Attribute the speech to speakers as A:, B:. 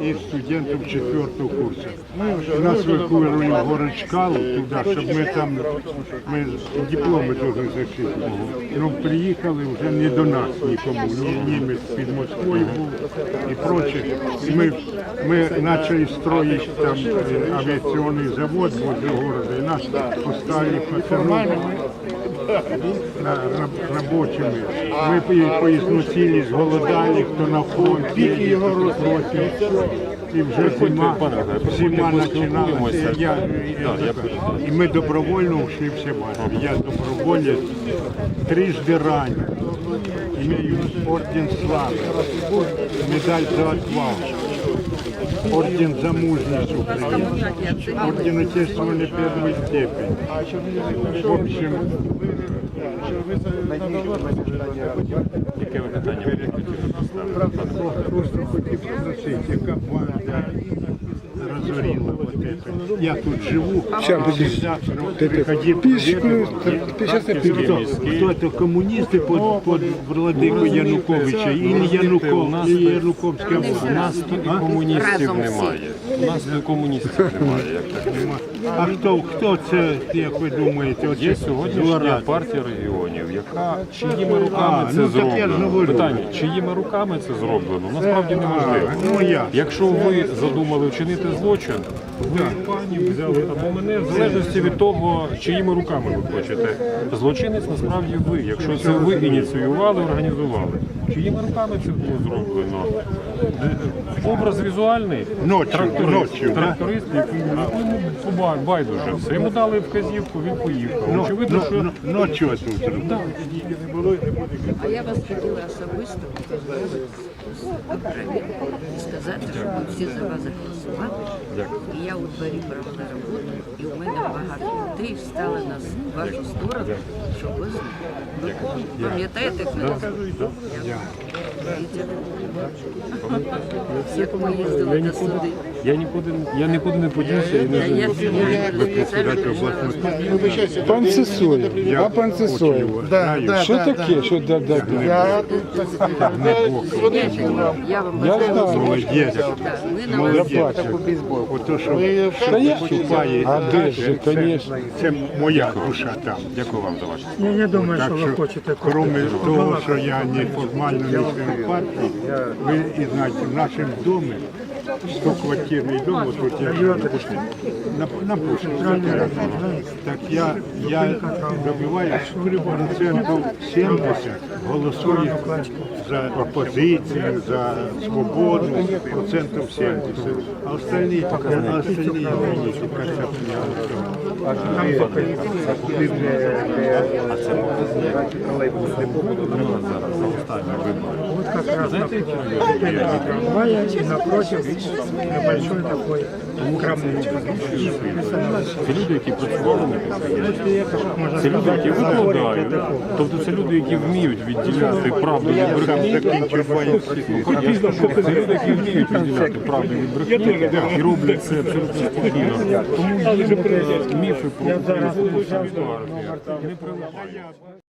A: и студентов четвертого курса. Нас эвакуировали в город Чкалов туда, чтобы мы там, мы дипломи должны защитити. Ну, приїхали вже не до нас нікому, ні німець під Москвою був і проче. І Ми, ми почали строїти там е, авіаційний завод возле города, і нас поставили пацанов на, раб- рабочими. Мы по- поизносились, голодали, кто на фронте, кто против. І вже зима,
B: пане Михайло,
A: зима
B: потім
A: починалася.
B: поспілкуємося.
A: Я,
B: Да, я
A: і ми добровольно ушли в Себастьян. Я доброволець, трижды ранен. Имею орден славы, медаль за отвагу, орден за мужность Украины, орден отечественной первой степени. В общем, service
B: Яке ви питання ви хотіли поставити?
A: Просто хотів спросити, яка банда разорила вот это. Я тут живу, завтра приходил
C: Пишку, сейчас я
A: кто, кто это коммунисты под, под владыку Януковича или Януков, или Януковская
B: У нас тут і комуністів немає. У нас тут комуністів немає. як так.
A: А хто, хто це, як ви думаєте, оце
B: Є сьогоднішня
A: злорадні?
B: партія регіонів, яка чиїми руками
A: А,
B: це
A: ну,
B: зроблено. Питання, чиїми руками це зроблено, насправді неважливо.
A: Ну.
B: Якщо ви задумали вчинити злочин, ви пані взяли або мене, в залежності від того, чиїми руками ви хочете. Злочинець насправді ви. Якщо це ви ініціювали, організували. Чиїми руками це було зроблено? Образ візуальний
A: Ночі,
B: тракторист,
A: ночі,
B: тракторист, якому байдуже все. Йому дали вказівку, він поїхав.
A: Ну,
B: Очевидно, що
A: ночі тут зробили.
D: А я вас хотіла особисто виборами і сказати, що ми всі за вас голосували. І я у дворі провела роботу, і у мене багато людей стали на вашу сторону, щоб ви знали. Ви пам'ятаєте, Як ми їздили до суди.
B: Я нікуди, я нікуди не подівся і не живу.
C: Пан Сесоє, а пан Сесоє. Що таке? Що да, да, да.
D: Я вам
C: Я
D: бажаю
C: знаю.
A: Молодець. Молодець. Ото, що вступає,
C: А де ж,
A: це, це моя душа там.
B: Дякую вам за вашу.
E: Я не думаю, що ви хочете.
A: кроме того, що я неформально не член партії, ви і знаєте, в нашому домі, 100-квартирний дом, от тут я живу, на, на Пушкінській. Так я, я добиваюсь процентів 70 голосують за опозицію, за свободу, процентів 70. А остальні, а остальні, извините, как
E: Вот как раз Мая и напротив небольшой такой крамничка.
B: Це люди, які працювали на підприємстві. Це люди, які викладають. Тобто це люди, які вміють відділяти правду від брехні. Це люди, які вміють відділяти правду від брехні і роблять це абсолютно спокійно. Тому їм міфи про не прилипають.